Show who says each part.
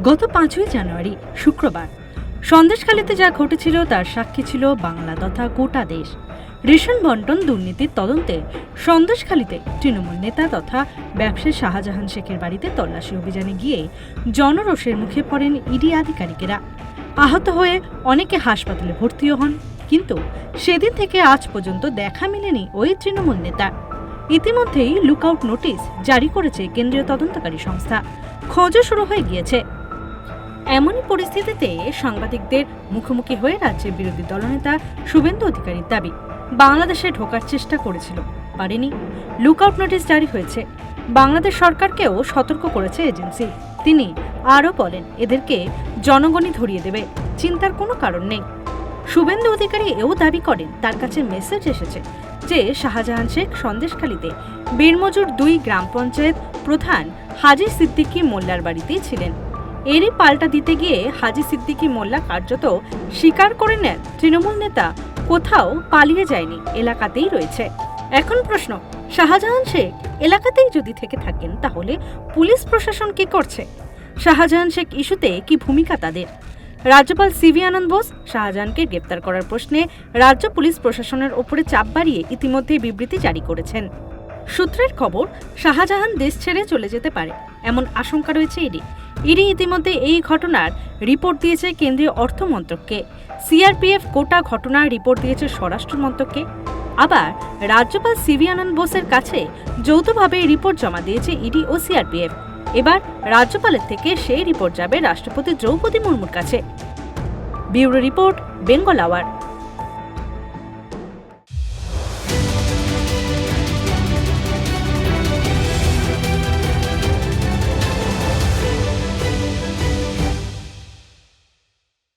Speaker 1: গত পাঁচই জানুয়ারি, শুক্রবার। সন্দেশখালীতে যা ঘটেছিল তার সাক্ষী ছিল বাংলা তথা গোটা দেশ। রেশন বন্টন দুর্নীতির তদন্তে সন্দেশখালীতে তৃণমূল নেতা তথা ব্যবসায়ী শাহজাহান শেখের বাড়িতে তল্লাশি অভিযানে গিয়ে জনরোষের মুখে পড়েন ইডি আধিকারিকেরা। আহত হয়ে অনেকে হাসপাতালে ভর্তিও হন, কিন্তু সেদিন থেকে আজ পর্যন্ত দেখা মেলেনি ওই তৃণমূল নেতা। ইতিমধ্যেই লুকআউট নোটিশ জারি করেছে কেন্দ্রীয় তদন্তকারী সংস্থা। খোঁজও শুরু হয়ে গিয়েছে। এমনই পরিস্থিতিতে সাংবাদিকদের মুখোমুখি হয়ে রাজ্যের বিরোধী দলনেতা শুভেন্দু অধিকারীর দাবি, বাংলাদেশে ঢোকার চেষ্টা করেছিল। পারেনি। লুকআউট নোটিশ জারি হয়েছে। বাংলাদেশ সরকারকেও সতর্ক করেছে এজেন্সি। তিনি আরও বলেন, এদেরকে জনগণই ধরিয়ে দেবে। চিন্তার কোনো কারণ নেই। শুভেন্দু অধিকারী এও দাবি করেন, তার কাছে মেসেজ এসেছে যে শাহজাহান শেখ সন্দেশখালীতে বীরমজুর দুই গ্রাম পঞ্চায়েত প্রধান হাজি সিদ্দিকী মোল্লার বাড়িতেই ছিলেন। এরই পাল্টা দিতে গিয়ে হাজি সিদ্দিকী মোল্লা কার্যত স্বীকার করে নেন তৃণমূল নেতা। কোথাও পালিয়ে যায়নি, এলাকাতেই রয়েছে। এখন প্রশ্ন, শাহজাহান শেখ এলাকাতেই যদি থেকে থাকেন, তাহলে পুলিশ প্রশাসন কি করছে? শাহজাহান শেখ ইস্যুতে কি ভূমিকা তাদের? রাজ্যপাল সিভি আনন্দ বোস শাহজাহানকে গ্রেপ্তার করার প্রশ্নে রাজ্য পুলিশ প্রশাসনের ওপরে চাপ বাড়িয়ে ইতিমধ্যেই বিবৃতি জারি করেছেন। সূত্রের খবর, শাহজাহান দেশ ছেড়ে চলে যেতে পারে, এমন আশঙ্কা রয়েছে ইডি ইডি ইতিমধ্যে এই ঘটনার রিপোর্ট দিয়েছে কেন্দ্রীয় অর্থ মন্ত্রককে। সিআরপিএফ গোটা ঘটনার রিপোর্ট দিয়েছে স্বরাষ্ট্র মন্ত্রককে। আবার রাজ্যপাল সিভি আনন্দ বোসের কাছে যৌথভাবে রিপোর্ট জমা দিয়েছে ইডি ও সিআরপিএফ। এবার রাজ্যপালের থেকে সেই রিপোর্ট যাবে রাষ্ট্রপতি দ্রৌপদী মুর্মুর কাছে। Bureau report, Bengal hour.